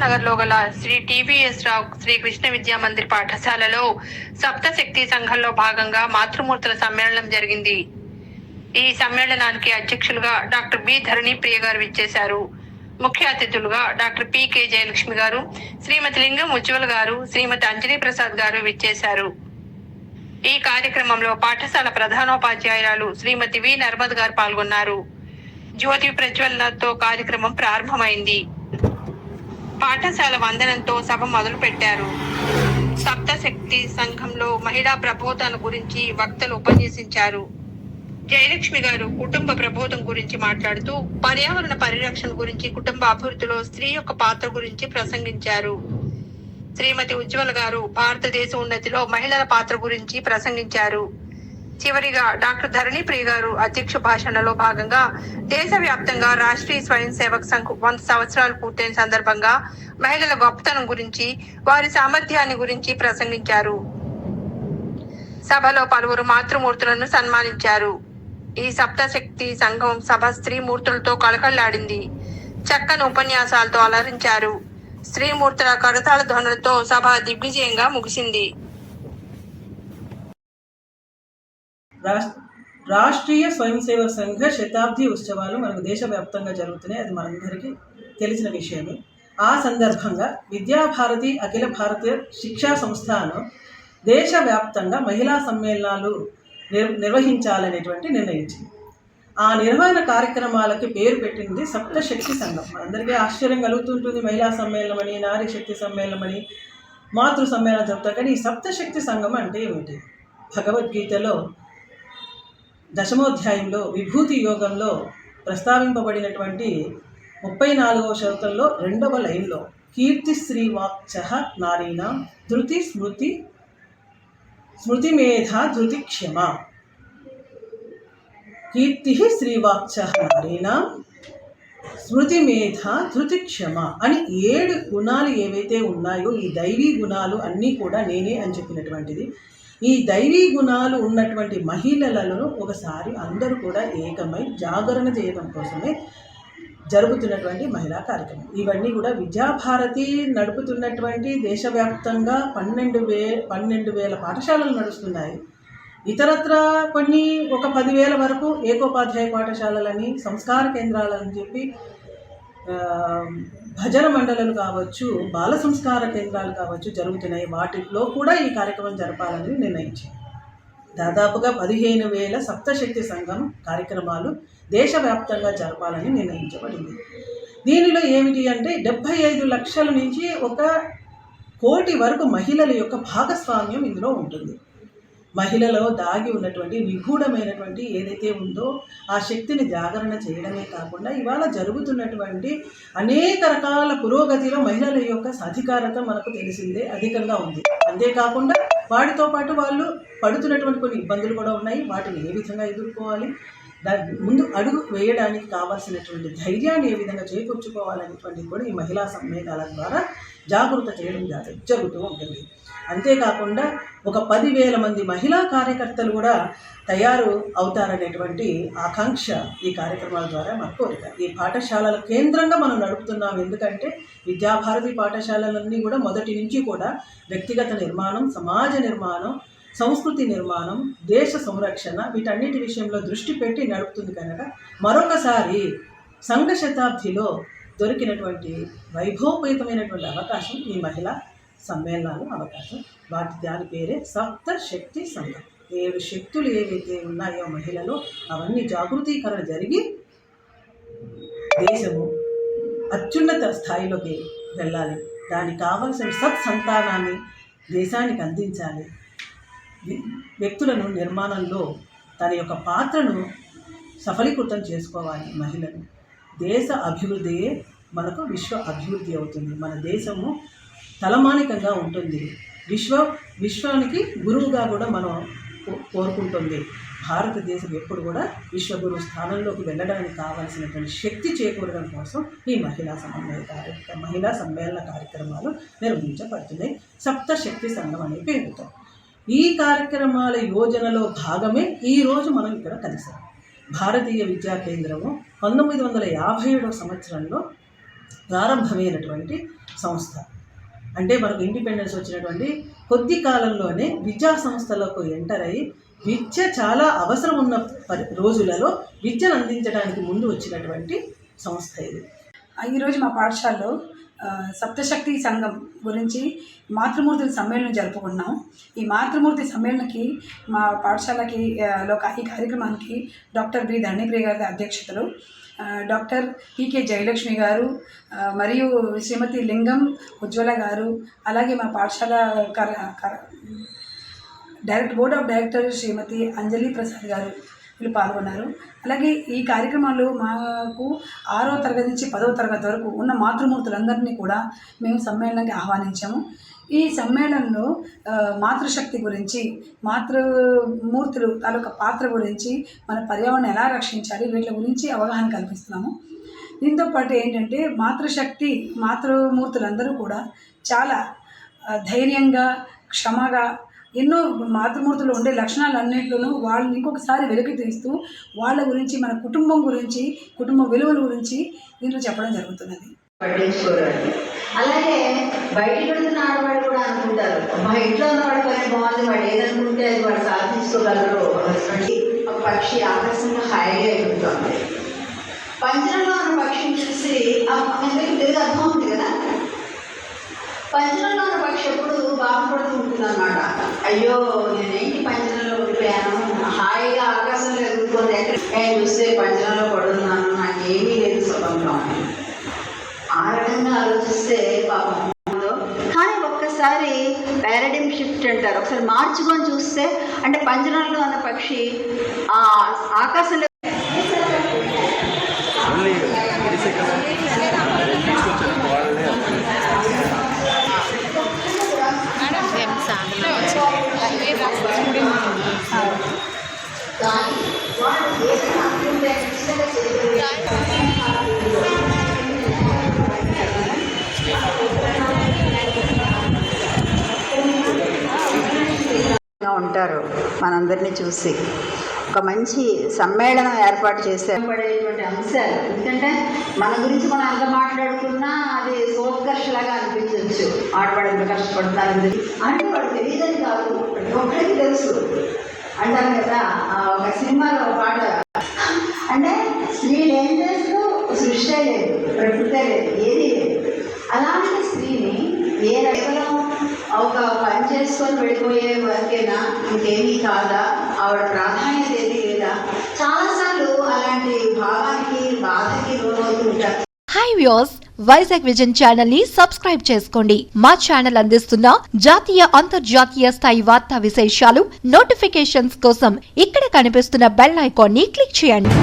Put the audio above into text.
నగర్లో నగర్ గల శ్రీ టివిఎస్ రావు శ్రీ కృష్ణ విద్యా మందిర్ పాఠశాలలో సప్తశక్తి సంఘంలో భాగంగా మాతృమూర్తుల సమ్మేళనం జరిగింది. ఈ సమ్మేళనానికి అధ్యక్షులుగా డాక్టర్ బి ధరణి ప్రియ గారు విచ్చేశారు. ముఖ్య అతిథులుగా డాక్టర్ పికే జయలక్ష్మి గారు శ్రీమతి లింగం ఉజ్వల్ గారు శ్రీమతి అంజనీ ప్రసాద్ గారు విచ్చేశారు. ఈ కార్యక్రమంలో పాఠశాల ప్రధానోపాధ్యాయురాలు శ్రీమతి వి నర్మద్ గారు పాల్గొన్నారు. జ్యోతి ప్రజ్వలనతో కార్యక్రమం ప్రారంభమైంది. పాఠశాల వందనంతో సభ మొదలు పెట్టారు సప్తశక్తి సంఘంలో మహిళా ప్రబోధన గురించి వక్తలు ఉపన్యసించారు. జయలక్ష్మి గారు కుటుంబ ప్రబోధం గురించి మాట్లాడుతూ పర్యావరణ పరిరక్షణ గురించి కుటుంబ అభివృద్ధిలో స్త్రీ యొక్క పాత్ర గురించి ప్రసంగించారు. శ్రీమతి ఉజ్వల గారు భారతదేశ ఉన్నతిలో మహిళల పాత్ర గురించి ప్రసంగించారు. చివరిగా డాక్టర్ ధరణి ప్రియ గారు అధ్యక్ష భాషణలో భాగంగా దేశవ్యాప్తంగా రాష్ట్రీయ స్వయం సేవక్ సంఘ్ వంద సంవత్సరాలు పూర్తయిన సందర్భంగా మహిళల గొప్పతనం గురించి వారి సామర్థ్యాన్ని గురించి ప్రసంగించారు. సభలో పలువురు మాతృమూర్తులను సన్మానించారు. ఈ సప్తశక్తి సంఘం సభ స్త్రీ మూర్తులతో కళకళలాడింది. చక్కని ఉపన్యాసాలతో అలరించారు స్త్రీమూర్తుల కరతాళ ధ్వనులతో సభ దిగ్విజయంగా ముగిసింది. రాష్- రాష్ట్రీయ స్వయం సేవక సంఘ శతాబ్ది ఉత్సవాలు మనకు దేశవ్యాప్తంగా జరుగుతున్నాయి. అది మనందరికీ తెలిసిన విషయమే. ఆ సందర్భంగా విద్యాభారతి అఖిల భారతీయ శిక్షా సంస్థను దేశవ్యాప్తంగా మహిళా సమ్మేళనాలు నిర్ నిర్వహించాలనేటువంటి నిర్ణయించింది. ఆ నిర్వహణ కార్యక్రమాలకి పేరు పెట్టింది సప్తశక్తి సంఘం. అందరికీ ఆశ్చర్యం కలుగుతుంటుంది. మహిళా సమ్మేళనం అని నారీ శక్తి సమ్మేళనం అని మాతృ సమ్మేళనం చెప్తారు. కానీ ఈ సప్తశక్తి సంఘం అంటే ఏమిటి? భగవద్గీతలో దశమోధ్యాయంలో విభూతి యోగంలో ప్రస్తావింపబడినటువంటి ముప్పై నాలుగవ శ్లోకంలో రెండవ లైన్లో కీర్తి శ్రీవాక్చ నారీణ ధృతి స్మృతి స్మృతి మేధ ధృతి క్షమ. కీర్తి శ్రీవాక్చ నారీణ స్మృతి మేధ ధృతి క్షమ అని ఏడు గుణాలు ఏవైతే ఉన్నాయో ఈ దైవీ గుణాలు అన్నీ కూడా నేనే అని చెప్పినటువంటిది. ఈ దైవీ గుణాలు ఉన్నటువంటి మహిళలలో ఒకసారి అందరూ కూడా ఏకమై జాగరణ చేయడం కోసమే జరుగుతున్నటువంటి మహిళా కార్యక్రమం. ఇవన్నీ కూడా విద్యాభారతి నడుపుతున్నటువంటి దేశవ్యాప్తంగా పన్నెండు వే పన్నెండు వేల పాఠశాలలు నడుస్తున్నాయి. ఇతరత్ర కొన్ని ఒక పదివేల వరకు ఏకోపాధ్యాయ పాఠశాలలని సంస్కార కేంద్రాలని చెప్పి భజన మండలాలు కావచ్చు బాల సంస్కార కేంద్రాలు కావచ్చు జరుగుతున్నాయి. వాటిలో కూడా ఈ కార్యక్రమం జరపాలని నిర్ణయించింది. దాదాపుగా పదిహేను వేల సప్తశక్తి సంఘం కార్యక్రమాలు దేశవ్యాప్తంగా జరపాలని నిర్ణయించబడింది. దీనిలో ఏమిటి అంటే డెబ్భై ఐదు లక్షల నుంచి ఒక కోటి వరకు మహిళల యొక్క భాగస్వామ్యం ఇందులో ఉంటుంది. మహిళలో దాగి ఉన్నటువంటి నిగూఢమైనటువంటి ఏదైతే ఉందో ఆ శక్తిని జాగరణ చేయడమే కాకుండా ఇవాళ జరుగుతున్నటువంటి అనేక రకాల పురోగతిలో మహిళల యొక్క సాధికారత మనకు తెలిసిందే అధికంగా ఉంది. అంతేకాకుండా వాటితో పాటు వాళ్ళు పడుతున్నటువంటి కొన్ని ఇబ్బందులు కూడా ఉన్నాయి. వాటిని ఏ విధంగా ఎదుర్కోవాలి? దాని ముందు అడుగు వేయడానికి కావాల్సినటువంటి ధైర్యాన్ని ఏ విధంగా చేకూర్చుకోవాలనేటువంటిది కూడా ఈ మహిళా సమ్మేళనాల ద్వారా జాగృత చేయడం జరుగుతూ ఉంటుంది. అంతేకాకుండా ఒక పదివేల మంది మహిళా కార్యకర్తలు కూడా తయారు అవుతారనేటువంటి ఆకాంక్ష ఈ కార్యక్రమాల ద్వారా మనకు కోరిక. ఈ పాఠశాలల కేంద్రంగా మనం నడుపుతున్నాం. ఎందుకంటే విద్యాభారతి పాఠశాలలన్నీ కూడా మొదటి నుంచి కూడా వ్యక్తిగత నిర్మాణం సమాజ నిర్మాణం సంస్కృతి నిర్మాణం దేశ సంరక్షణ వీటన్నిటి విషయంలో దృష్టి పెట్టి నడుపుతుంది కనుక మరొకసారి సంఘ శతాబ్దిలో దొరికినటువంటి వైభవపేతమైనటువంటి అవకాశం ఈ మహిళా సమ్మేళనాలు అవకాశం. వాటి దాని పేరే సప్త శక్తి సంఘం. ఏడు శక్తులు ఏవైతే ఉన్నాయో మహిళలో అవన్నీ జాగృతీకరణ జరిగి దేశము అత్యున్నత స్థాయిలోకి వెళ్ళాలి. దానికి కావలసిన సత్సంతానాన్ని దేశానికి అందించాలి. వ్యక్తులను నిర్మాణంలో తన యొక్క పాత్రను సఫలీకృతం చేసుకోవాలి మహిళలు. దేశ అభివృద్ధియే మనకు విశ్వ అభివృద్ధి అవుతుంది. మన దేశము తలమానికంగా ఉంటుంది. విశ్వ విశ్వానికి గురువుగా కూడా మనం కో- కోరుకుంటుంది. భారతదేశం ఎప్పుడు కూడా విశ్వగురు స్థానంలోకి వెళ్ళడానికి కావాల్సినటువంటి శక్తి చేకూరడం కోసం ఈ మహిళా సమన్వయ కార్యక్రమ మహిళా సమ్మేళన కార్యక్రమాలు నిర్వహించబడుతున్నాయి. సప్తశక్తి సంఘం అనే పేరుతో. ఈ కార్యక్రమాల యోజనలో భాగమే ఈరోజు మనం ఇక్కడ కలిసాం. భారతీయ విద్యా కేంద్రము పంతొమ్మిది వందల యాభై ఏడవ సంవత్సరంలో ప్రారంభమైనటువంటి సంస్థ. అంటే మనకు ఇండిపెండెన్స్ వచ్చినటువంటి కొద్ది కాలంలోనే విద్యా సంస్థలకు ఎంటర్ అయ్యి విద్య చాలా అవసరం ఉన్న రోజులలో విద్యను అందించడానికి ముందు వచ్చినటువంటి సంస్థ ఇది. ఈరోజు మా పాఠశాలలో సప్తశక్తి సంఘం గురించి మాతృమూర్తుల సమ్మేళనం జరుపుకుంటున్నాం ఈ మాతృమూర్తి సమ్మేళనకి మా పాఠశాలకి లో ఈ కార్యక్రమానికి డాక్టర్ బి ధరణిప్రియ గారి అధ్యక్షతలు డాక్టర్ పీకే జయలక్ష్మి గారు మరియు శ్రీమతి లింగం ఉజ్వల గారు అలాగే మా పాఠశాల కర direct board of director Shrimati Anjali Prasad గారు వీళ్ళు పాల్గొన్నారు. అలాగే ఈ కార్యక్రమాలు మాకు ఆరో తరగతి నుంచి పదవ తరగతి వరకు ఉన్న మాతృమూర్తులందరినీ కూడా మేము సమ్మేళనానికి ఆహ్వానించాము. ఈ సమ్మేళనంలో మాతృశక్తి గురించి మాతృమూర్తులు తాలూకా పాత్ర గురించి మన పర్యావరణం ఎలా రక్షించాలి వీటి గురించి అవగాహన కల్పిస్తున్నాము. దీంతో పాటు ఏంటంటే మాతృశక్తి మాతృమూర్తులందరూ కూడా చాలా ధైర్యంగా క్షమగా ఎన్నో మాతృమూర్తులు ఉండే లక్షణాలన్నింటిలోనూ వాళ్ళని ఇంకొకసారి వెలికి తీస్తూ వాళ్ళ గురించి మన కుటుంబం గురించి కుటుంబ విలువల గురించి దీంట్లో చెప్పడం జరుగుతున్నది. పట్టించుకోరండి అలాగే బయటికి వెళ్తున్న ఆడవాళ్ళు కూడా అనుకుంటారు మా ఇంట్లో ఉన్నవాడి పని బాగుంది వాడు ఏదనుకుంటే అది వాడు సాధించుకోగలరు అటువంటి ఒక పక్షి ఆకాశంలో హాయిగా ఎగురుతుంది. పంజరంలో ఉన్న పక్షిని చూసి అందరికీ తెలియదు అర్థం ఉంది కదా? పంజరంలో ఉన్న పక్షి ఎప్పుడు బాధపడుతూ ఉంటుంది అనమాట అయ్యో నేనేంటి పంజరంలో ఉండిపోయాను? హాయిగా ఆకాశంలో ఎగురుతుంది ఎక్కడ చూస్తే పంజరంలో రకంగా ఆలోచిస్తే పాపం. కానీ ఒక్కసారి పారాడిమ్ షిఫ్ట్ అంటారు. ఒకసారి మార్చుకొని చూస్తే అంటే పంజరంలో ఉన్న పక్షి ఆ ఆకాశంలో ఉంటారు మనందరినీ చూసి. ఒక మంచి సమ్మేళనం ఏర్పాటు చేసే పడేటువంటి అంశాలు. ఎందుకంటే మన గురించి మనం ఎంత మాట్లాడుకున్నా అది సోత్కర్షలాగా అనిపించవచ్చు ఆడవాడు కష్టపడతారు అంటే వాడు తెలియదని కాదు. ప్రతి ఒక్కరికి తెలుసు. అంటారు కదా ఆ ఒక సినిమాలో ఒక పాట. అంటే స్త్రీలు ఏం చేస్తూ సృష్టి లేదు ప్రకృతే లేదు ఏది లేదు. అలాంటి స్త్రీని ఏ రకంలో ఒక పని చేసుకొని వెళ్ళిపోయే ఇంకేమీ కాదా? ఆవిడ ప్రాధాన్యత ఏది లేదా? చాలాసార్లు అలాంటి భావానికి బాధకి లోనవుతూ ఉంటారు. హాయ్ వ్యూస్ వైజాగ్ విజన్ ఛానల్ని సబ్స్క్రైబ్ చేసుకోండి. మా ఛానల్ అందిస్తున్న జాతీయ అంతర్జాతీయ స్థాయి వార్తా విశేషాలు నోటిఫికేషన్స్ కోసం ఇక్కడ కనిపిస్తున్న బెల్ ఐకాన్ని క్లిక్ చేయండి.